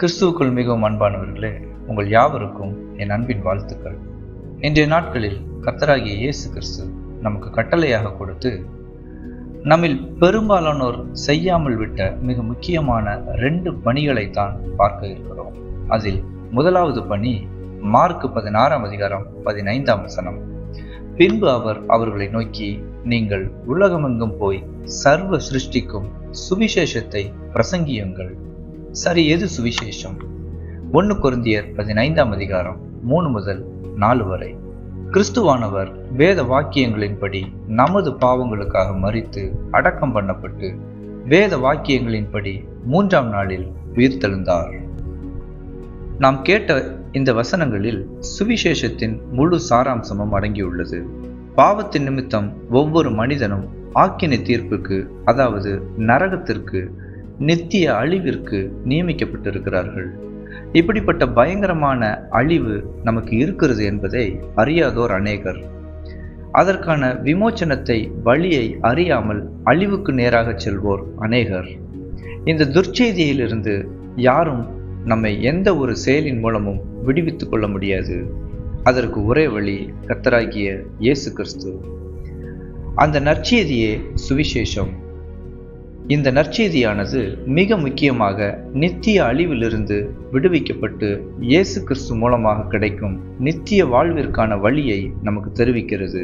கிறிஸ்துவுக்குள் மிகவும் அன்பானவர்களே உங்கள் யாவருக்கும் என் அன்பின் வாழ்த்துக்கள். இன்றைய நாட்களில் கர்த்தராகிய இயேசு கிறிஸ்து நமக்கு கட்டளையாக கொடுத்து நம்மில் பெரும்பாலானோர் செய்யாமல் விட்ட மிக முக்கியமான ரெண்டு பணிகளை தான் பார்க்க இருக்கிறோம். அதில் முதலாவது பணி மார்க் பதினாறாம் அதிகாரம் பதினைந்தாம் வசனம். பின்பு அவர் அவர்களை நோக்கி நீங்கள் உலகமெங்கும் போய் சர்வ சிருஷ்டிக்கும் சுவிசேஷத்தை பிரசங்கியுங்கள். சரி எது சுவிசேஷம்? ஒன்று கொருந்தியர் பதினைந்தாம் அதிகாரம் மூணு முதல் நாலு வரை. கிறிஸ்துவானவர் வேத வாக்கியங்களின்படி நமது பாவங்களுக்காக மறித்து அடக்கம் பண்ணப்பட்டு வேத வாக்கியங்களின்படி மூன்றாம் நாளில் உயிர்த்தெழுந்தார். நாம் கேட்ட இந்த வசனங்களில் சுவிசேஷத்தின் முழு சாராம்சமும் அடங்கியுள்ளது. பாவத்தின் நிமித்தம் ஒவ்வொரு மனிதனும் ஆக்கினை தீர்ப்புக்கு அதாவது நரகத்திற்கு நித்திய அழிவிற்கு நியமிக்கப்பட்டிருக்கிறார்கள். இப்படிப்பட்ட பயங்கரமான அழிவு நமக்கு இருக்கிறது என்பதை அறியாதோர் அநேகர். அதற்கான விமோச்சனத்தை வழியை அறியாமல் அழிவுக்கு நேராக செல்வோர் அநேகர். இந்த துர்ச்செய்தியிலிருந்து யாரும் நம்மை எந்த ஒரு செயலின் மூலமும் விடுவித்துக் கொள்ள முடியாது. அதற்கு ஒரே வழி கத்தராகிய இயேசு கிறிஸ்து. அந்த நற்செய்தியே சுவிசேஷம். இந்த நற்செய்தியானது மிக முக்கியமாக நித்திய அழிவிலிருந்து விடுவிக்கப்பட்டு இயேசு கிறிஸ்து மூலமாக கிடைக்கும் நித்திய வாழ்விற்கான வழியை நமக்கு தெரிவிக்கிறது.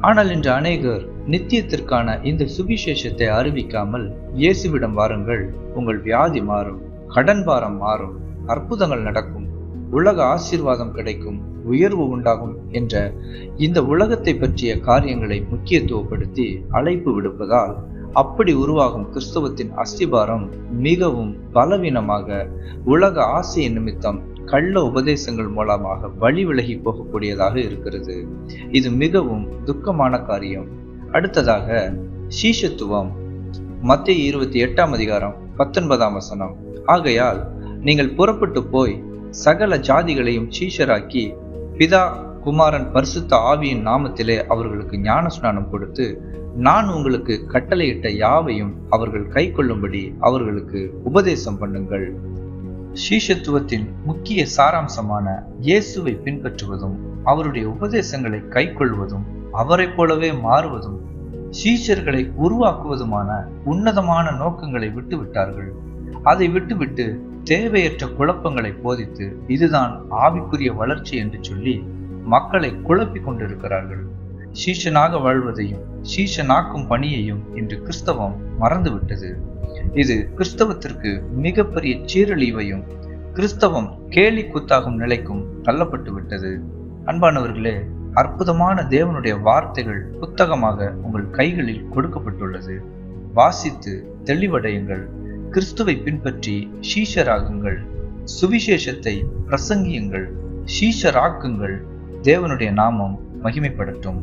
ஆனால் இன்று அநேகர் நித்தியத்திற்கான இந்த சுவிசேஷத்தை அறிவிக்காமல் இயேசுவிடம் வாருங்கள் உங்கள் வியாதி மாறும் கடன் பாரம் மாறும் அற்புதங்கள் நடக்கும் உலக ஆசீர்வாதம் கிடைக்கும் உயர்வு உண்டாகும் என்ற இந்த உலகத்தை பற்றிய காரியங்களை முக்கியத்துவப்படுத்தி அழைப்பு விடுப்பதால் அப்படி உருவாகும் கிறிஸ்தவத்தின் அஸ்திபாரம் மிகவும் பலவீனமாக உலக ஆசை நிமித்தம் கள்ள உபதேசங்கள் மூலமாக வழி விலகி போகக்கூடியதாக இருக்கிறது. இது மிகவும் துக்கமான காரியம். அடுத்ததாக சீஷத்துவம். மத்திய இருபத்தி எட்டாம் அதிகாரம் பத்தொன்பதாம் வசனம். ஆகையால் நீங்கள் புறப்பட்டு போய் சகல ஜாதிகளையும் சீஷராக்கி பிதா குமாரன் பரிசுத்த ஆவியின் நாமத்திலே அவர்களுக்கு ஞான ஸ்நானம் கொடுத்து நான் உங்களுக்கு கட்டளையிட்ட யாவையும் அவர்கள் கை கொள்ளும்படி அவர்களுக்கு உபதேசம் பண்ணுங்கள். சீஷத்துவத்தின் முக்கிய சாராம்சமான இயேசுவை பின்பற்றுவதும் அவருடைய உபதேசங்களை கை கொள்வதும் அவரை போலவே மாறுவதும் சீஷர்களை உருவாக்குவதுமான உன்னதமான நோக்கங்களை விட்டுவிட்டார்கள். அதை விட்டுவிட்டு தேவையற்ற குழப்பங்களை போதித்து இதுதான் ஆவிக்குரிய வளர்ச்சி என்று சொல்லி மக்களை குழப்பிக் கொண்டிருக்கிறார்கள். சீஷனாக வாழ்வதையும் சீஷனாக்கும் பணியையும் இன்று கிறிஸ்தவம் மறந்துவிட்டது. இது கிறிஸ்தவத்திற்கு மிகப்பெரிய சீரழிவையும் கிறிஸ்தவம் கேலி கூத்தாகும் நிலைக்கும் தள்ளப்பட்டு விட்டது அன்பானவர்களே அற்புதமான தேவனுடைய வார்த்தைகள் புத்தகமாக உங்கள் கைகளில் கொடுக்கப்பட்டுள்ளது. வாசித்து தெளிவடையுங்கள். கிறிஸ்துவை பின்பற்றி ஷீஷராகுங்கள் சுவிசேஷத்தை பிரசங்கியுங்கள். ஷீஷராக்குங்கள் தேவனுடைய நாமம் மகிமைப்படட்டும்